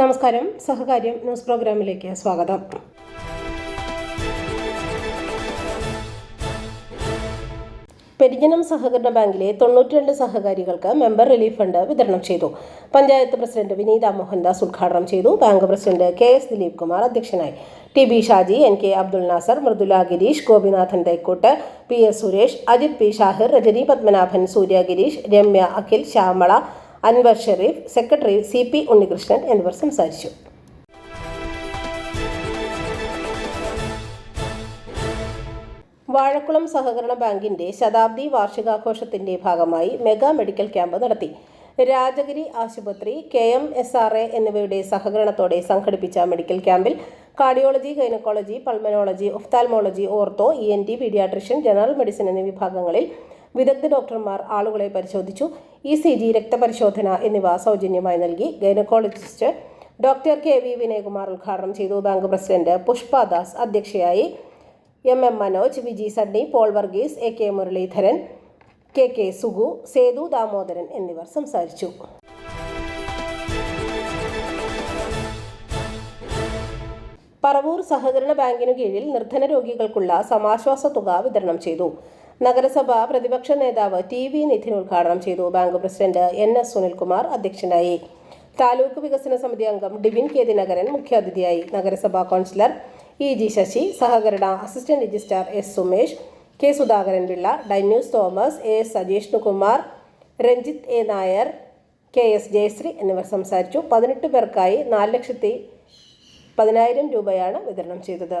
നമസ്കാരം. സഹകാര്യം ന്യൂസ് പ്രോഗ്രാമിലേക്ക് സ്വാഗതം. പെരിജനം സഹകരണ ബാങ്കിലെ തൊണ്ണൂറ്റിരണ്ട് സഹകാരികൾക്ക് മെമ്പർ റിലീഫ് ഫണ്ട് വിതരണം ചെയ്തു. പഞ്ചായത്ത് പ്രസിഡന്റ് വിനീത മോഹൻദാസ് ഉദ്ഘാടനം ചെയ്തു. Bank president K S Dileep Kumar അധ്യക്ഷനായി. T B Shaji N K Abdul Nasser Mridula Girish Gopinathan Thaikkottu P S Suresh Ajith P Shahir Rajani Padmanabhan Surya Girish Ramya Akhil Shyamala Anwar Sharif secretary C P Unnikrishnan എന്നിവർ സംസാരിച്ചു. വാഴക്കുളം സഹകരണ ബാങ്കിന്റെ ശതാബ്ദി വാർഷികാഘോഷത്തിന്റെ ഭാഗമായി mega medical camp നടത്തി. രാജഗിരി ആശുപത്രി K M S R A എന്നിവയുടെ സഹകരണത്തോടെ സംഘടിപ്പിച്ച മെഡിക്കൽ ക്യാമ്പിൽ cardiology gynaecology pulmonology ophthalmology ortho E N T paediatrician general medicine എന്നീ വിഭാഗങ്ങളിൽ വിദഗ്ധ ഡോക്ടർമാർ ആളുകളെ പരിശോധിച്ചു. ഇ സി ജി രക്തപരിശോധന എന്നിവ സൗജന്യമായി നൽകി. Gynaecologist doctor K V Vinayakumar ഉദ്ഘാടനം ചെയ്തു. ബാങ്ക് പ്രസിഡന്റ് പുഷ്പദാസ് അധ്യക്ഷയായി. M M Manoj Viji Sunny Paul Varghese A K Muraleedharan K K Sugu Sethu Damodaran എന്നിവർ സംസാരിച്ചു. പറവൂർ സഹകരണ ബാങ്കിനു കീഴിൽ നിർധന രോഗികൾക്കുള്ള സമാശ്വാസ തുക വിതരണം ചെയ്തു. നഗരസഭ പ്രതിപക്ഷ നേതാവ് ടി വി നിധിൻ ഉദ്ഘാടനം ചെയ്തു. Bank president N S Sunilkumar അധ്യക്ഷനായി. താലൂക്ക് വികസന സമിതി അംഗം ഡിവിൻ കെ ദിനകരൻ മുഖ്യാതിഥിയായി. നഗരസഭാ കൗൺസിലർ ഇ ജി ശശി സഹകരണ assistant registrar S Sumesh K Sudhakaran Pillai Dynus Thomas A S Sajishnukumar Ranjith A Nair K S Jayasree എന്നിവർ സംസാരിച്ചു. പതിനെട്ട് പേർക്കായി നാല് ലക്ഷത്തി പതിനായിരം രൂപയാണ് വിതരണം ചെയ്തത്.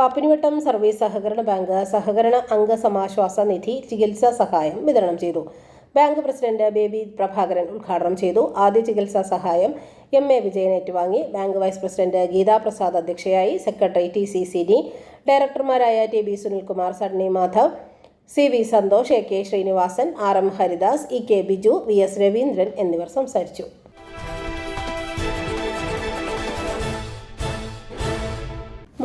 Pappinivattam service സഹകരണ ബാങ്ക് സഹകരണ അംഗ സമാശ്വാസ നിധി ചികിത്സാ സഹായം വിതരണം ചെയ്തു. ബാങ്ക് പ്രസിഡന്റ് ബേബി പ്രഭാകരൻ ഉദ്ഘാടനം ചെയ്തു. ആദ്യ ചികിത്സാ സഹായം എം എ വിജയൻ ഏറ്റുവാങ്ങി. Bank vice president Geetha Prasad അധ്യക്ഷയായി. Secretary T C Sini. ഡയറക്ടർമാരായ T B Sunilkumar Sunny Madhav C V Santhosh A K Srinivasan R M Haridas E K Biju V S Raveendran എന്നിവർ സംസാരിച്ചു.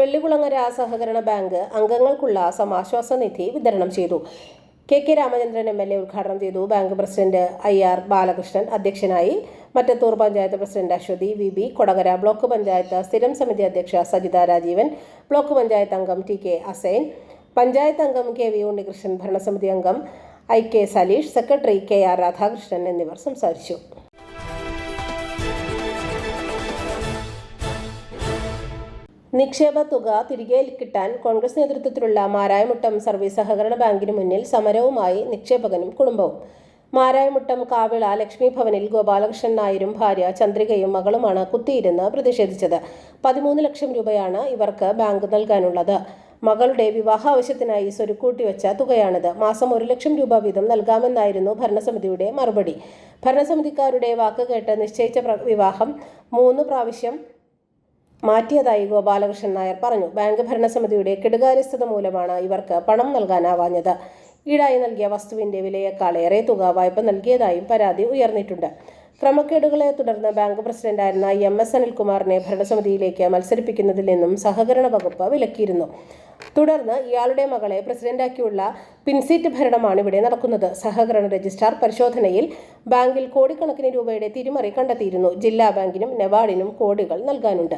വെള്ളികുളങ്ങര സഹകരണ bank അംഗങ്ങൾക്കുള്ള സമാശ്വാസ നിധി വിതരണം ചെയ്തു. K K Ramachandran M L A ഉദ്ഘാടനം ചെയ്തു. Bank president I R Balakrishnan അധ്യക്ഷനായി Mattathur panchayat president Aswathi V B Kodakara block panchayat സ്ഥിരം സമിതി അധ്യക്ഷ സജിത രാജീവൻ ബ്ലോക്ക് പഞ്ചായത്ത് അംഗം ടി കെ അസൈൻ പഞ്ചായത്ത് അംഗം കെ വി ഉണ്ണികൃഷ്ണൻ ഭരണസമിതി അംഗം I K Saleesh secretary K R Radhakrishnan എന്നിവർ സംസാരിച്ചു. നിക്ഷേപ തുക തിരികെ കിട്ടാൻ കോൺഗ്രസ് നേതൃത്വത്തിലുള്ള മാരായമുട്ടം സർവീസ് സഹകരണ ബാങ്കിന് മുന്നിൽ സമരവുമായി നിക്ഷേപകനും കുടുംബവും. മാരായമുട്ടം കാവിള ലക്ഷ്മി ഭവനിൽ ഗോപാലകൃഷ്ണൻ നായരും ഭാര്യ ചന്ദ്രികയും മകളുമാണ് കുത്തിയിരുന്ന് പ്രതിഷേധിച്ചത്. പതിമൂന്ന് ലക്ഷം രൂപയാണ് ഇവർക്ക് ബാങ്ക് നൽകാനുള്ളത്. മകളുടെ വിവാഹ ആവശ്യത്തിനായി സ്വരുക്കൂട്ടി വെച്ച തുകയാണിത്. മാസം ഒരു ലക്ഷം രൂപ വീതം നൽകാമെന്നായിരുന്നു ഭരണസമിതിയുടെ മറുപടി. ഭരണസമിതിക്കാരുടെ വാക്ക് കേട്ട് നിശ്ചയിച്ച വിവാഹം മൂന്ന് പ്രാവശ്യം മാറ്റിയതായി ഗോപാലകൃഷ്ണൻ നായർ പറഞ്ഞു. ബാങ്ക് ഭരണസമിതിയുടെ കെടുകാര്യസ്ഥത മൂലമാണ് ഇവർക്ക് പണം നൽകാനാവാഞ്ഞത്. ഈടായി നൽകിയ വസ്തുവിന്റെ വിലയേക്കാളേറെ തുക വായ്പ നൽകിയതായും പരാതി ഉയർന്നിട്ടുണ്ട്. ക്രമക്കേടുകളെ തുടർന്ന് ബാങ്ക് പ്രസിഡന്റായിരുന്ന എം എസ് അനിൽകുമാറിനെ ഭരണസമിതിയിലേക്ക് മത്സരിപ്പിക്കുന്നതിൽ നിന്നും സഹകരണ വകുപ്പ് വിലക്കിയിരുന്നു. തുടർന്ന് ഇയാളുടെ മകളെ പ്രസിഡന്റാക്കിയുള്ള പിൻസീറ്റ് ഭരണമാണ് ഇവിടെ നടക്കുന്നത്. സഹകരണ രജിസ്ട്രാർ പരിശോധനയിൽ ബാങ്കിൽ കോടിക്കണക്കിന് രൂപയുടെ തിരിമറി കണ്ടെത്തിയിരുന്നു. ജില്ലാ ബാങ്കിനും നബാർഡിനും കോടികൾ നൽകാനുണ്ട്.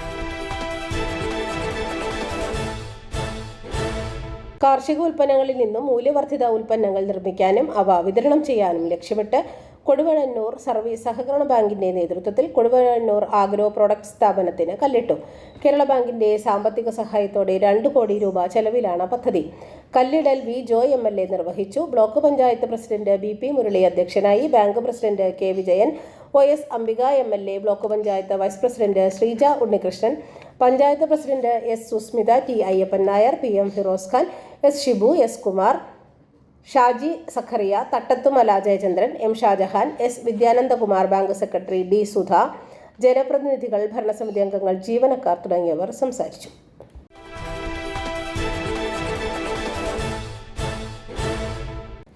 കാർഷിക ഉൽപ്പന്നങ്ങളിൽ നിന്നും മൂല്യവർദ്ധിത ഉൽപ്പന്നങ്ങൾ നിർമ്മിക്കാനും അവ വിതരണം ചെയ്യാനും ലക്ഷ്യമിട്ട് കൊടുവഴന്നൂർ സർവീസ് സഹകരണ ബാങ്കിന്റെ നേതൃത്വത്തിൽ കൊടുവഴന്നൂർ ആഗ്രോ പ്രൊഡക്റ്റ് സ്ഥാപനത്തിന് കല്ലിട്ടു. കേരള ബാങ്കിന്റെ സാമ്പത്തിക സഹായത്തോടെ രണ്ട് കോടി രൂപ ചെലവിലാണ് പദ്ധതി. കല്ലിടൽ V Joy M L A നിർവഹിച്ചു. Block panchayat president B P Murali അധ്യക്ഷനായി bank president K Vijayan O S Ambika M L A block panchayat vice president Sreeja Unnikrishnan panchayat president S Susmitha T Ayyappan Nair P M Firoz Khan S Shibu S Kumar Shaji Zachariah Thattathumala Jayachandran M Shajahan S Vidyanandakumar bank secretary D Sudha ജനപ്രതിനിധികൾ ഭരണസമിതി അംഗങ്ങൾ ജീവനക്കാർ തുടങ്ങിയവർ സംസാരിച്ചു.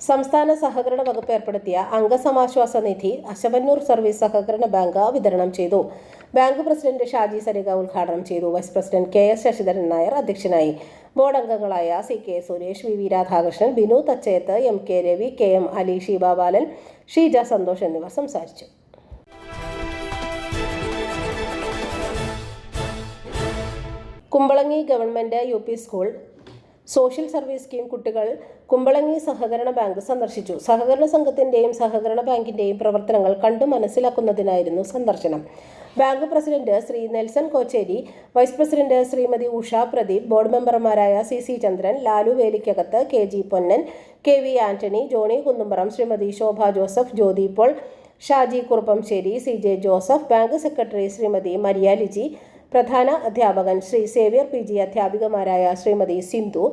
സംസ്ഥാന സഹകരണ വകുപ്പ് ഏർപ്പെടുത്തിയ അംഗസമാശ്വാസ നിധി അശവന്നൂർ സർവീസ് സഹകരണ ബാങ്ക് വിതരണം ചെയ്തു. ബാങ്ക് പ്രസിഡന്റ് ഷാജി സരിക ഉദ്ഘാടനം ചെയ്തു. Vice president K S Sasidharan Nair അധ്യക്ഷനായി. ബോർഡ് അംഗങ്ങളായ C K Suresh V V Radhakrishnan Binu Thachayath M K Ravi K M Ali Sheeba Balan Sheeja Santhosh എന്നിവർ സംസാരിച്ചു. Kumbalangi government U P school social service scheme കുട്ടികൾ കുമ്പളങ്ങി സഹകരണ bank സന്ദർശിച്ചു. സഹകരണ സംഘത്തിന്റെയും സഹകരണ ബാങ്കിന്റെയും പ്രവർത്തനങ്ങൾ കണ്ടു മനസ്സിലാക്കുന്നതിനായിരുന്നു സന്ദർശനം. Bank president Shri Nelson Kochery vice president Shrimati Usha Pradeep board മെമ്പർമാരായ C C Chandran Lalu Velikkakathu K G Ponnan K V Antony Johny Kunnumpuram Shrimati Shobha Joseph Jyothi Paul Shaji Kuruppassery C J Joseph bank secretary Shrimati Maria Liji പ്രധാന അധ്യാപകൻ Shri Xavier P G അധ്യാപികമാരായ Shrimati Sindhu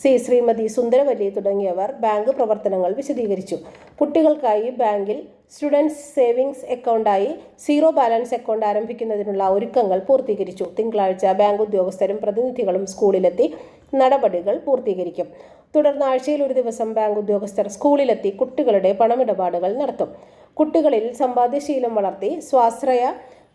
C Shrimati Sundaravalli തുടങ്ങിയവർ bank പ്രവർത്തനങ്ങൾ വിശദീകരിച്ചു. കുട്ടികൾക്കായി ബാങ്കിൽ students savings അക്കൗണ്ടായി zero balance account ആരംഭിക്കുന്നതിനുള്ള ഒരുക്കങ്ങൾ പൂർത്തീകരിച്ചു. തിങ്കളാഴ്ച ബാങ്ക് ഉദ്യോഗസ്ഥരും പ്രതിനിധികളും സ്കൂളിലെത്തി നടപടികൾ പൂർത്തീകരിക്കും. തുടർന്ന് ആഴ്ചയിൽ ഒരു ദിവസം ബാങ്ക് ഉദ്യോഗസ്ഥർ സ്കൂളിലെത്തി കുട്ടികളുടെ പണമിടപാടുകൾ നടത്തും. കുട്ടികളിൽ സമ്പാദ്യശീലം വളർത്തി സ്വാശ്രയ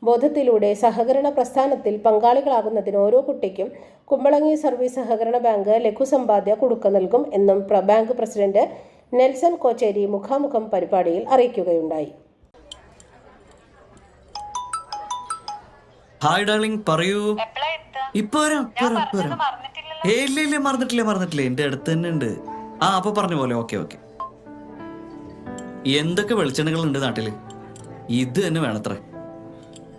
ബോധത്തിലൂടെ സഹകരണ പ്രസ്ഥാനത്തിൽ പങ്കാളികളാകുന്നതിന് ഓരോ കുട്ടിക്കും കുമ്പളങ്ങി സർവീസ് സഹകരണ ബാങ്ക് ലഘുസമ്പാദ്യ കുടുക്ക നൽകും എന്നും ബാങ്ക് പ്രസിഡന്റ് നെൽസൺ കോച്ചേരി മുഖാമുഖം പരിപാടിയിൽ അറിയിക്കുകയുണ്ടായി. ഹായ് ഡാർലിംഗ് പറയൂ? ഇപ്പൊ ഇല്ല ഇല്ല മറന്നിട്ടില്ല മറന്നിട്ടില്ല. എന്റെ അടുത്ത് തന്നെ ഉണ്ട്. ആ അപ്പൊ പറഞ്ഞ പോലെ. Okay okay. എന്തൊക്കെ വെളിച്ചെണ്ണകൾ ഉണ്ട് നാട്ടിൽ? ഇത് തന്നെ വേണത്രേ.